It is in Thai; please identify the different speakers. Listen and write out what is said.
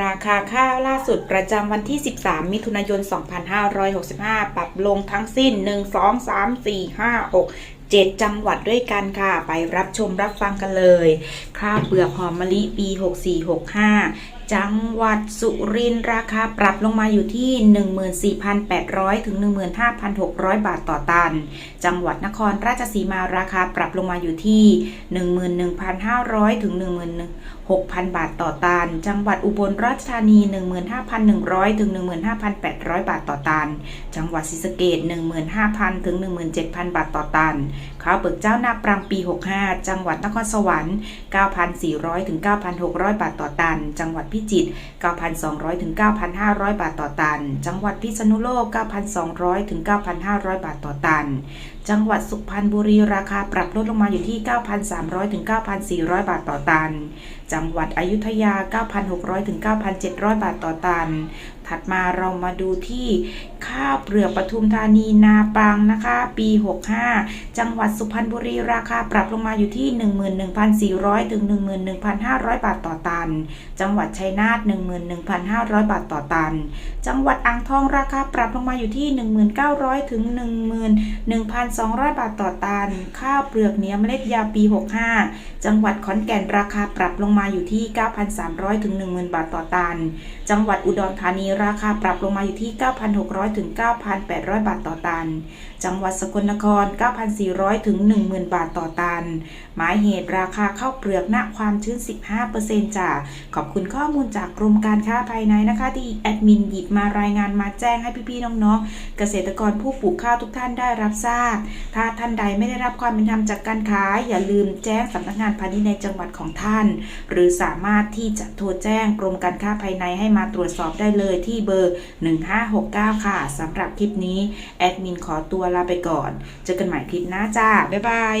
Speaker 1: ราคาข้าวล่าสุดประจำวันที่ 13 มิถุนายน 2565 ปรับลงทั้งสิ้น 1 2 3 4 5 6 7 จังหวัดด้วยกันค่ะ ไปรับชมรับฟังกันเลย ข้าวเปลือกหอมมะลิปี 6465 จังหวัดสุรินทร์ราคาปรับลงมาอยู่ที่ 14,800 ถึง 15,600 บาทต่อตัน จังหวัดนครราชสีมาราคาปรับลงมาอยู่ที่ 11,500 ถึง 16,000 บาทต่อตัน จังหวัดอุบลราชธานี 15,100 ถึง 15,800 บาทต่อตัน จังหวัดศรีสะเกษ15,000 ถึง 17,000 บาทต่อตันข้าวเปลือกเจ้านาปรังปี 65 จังหวัดนครสวรรค์ 9,400 ถึง 9,600 บาทต่อตัน จังหวัดพิจิตร 9,200 ถึง 9,500 บาทต่อตัน จังหวัดพิษณุโลก 9,200 ถึง 9,500 บาทต่อตัน จังหวัดสุพรรณบุรีราคาปรับลดลงมาอยู่ที่ 9,300 ถึง 9,400 บาทต่อตัน จังหวัดอยุธยา 9,600 ถึง 9,700 บาทต่อตัน ถัดมาเรามาดูที่ข้าวเปลือกปทุมธานีนาปังนะคะ ปี 65 จังงหวัดสุพรรณบุรีราคาปรับลงมาอยู่ที่ 11,400 ถึง 11,500 บาทต่อตัน จังหวัดชัยนาท11,500 บาทต่อตัน จังหวัดอ่างทองราคาปรับลงมาอยู่ที่ 1,900 ถึง 11,200 บาทต่อตัน ข้าวเปลือกเนื้อเมล็ดยาวปี 65 จังหวัดขอนแก่นราคาปรับลงมาอยู่ที่ 9,300 ถึง 10,000 บาทต่อตัน จังหวัดอุดรธานีราคาปรับลงมาอยู่ที่ 9,600 ถึง 9,800 บาทต่อตัน จังหวัดสกลนคร 9,400ถึง10,000 บาทต่อตัน หมายเหตุราคาข้าวเปลือกณความชื้น 15%จ้ะขอบคุณข้อมูลจากกรมการค้าภายในนะคะ ที่แอดมินหยิบมารายงานมาแจ้งให้พี่ๆน้องๆ เกษตรกรผู้ปลูกข้าวทุกท่านได้รับทราบ ถ้าท่านใดไม่ได้รับความเป็นธรรมจากการขายอย่าลืมแจ้งสำนักงานพาณิชย์ในจังหวัดของท่าน หรือสามารถที่จะโทรแจ้งกรมการค้าภายในให้มาตรวจสอบได้เลยที่เบอร์ 1569 ค่ะสำหรับคลิปนี้ แอดมินขอตัวลาไปก่อน เจอกันใหม่คลิปหน้าจ้า บ๊ายบาย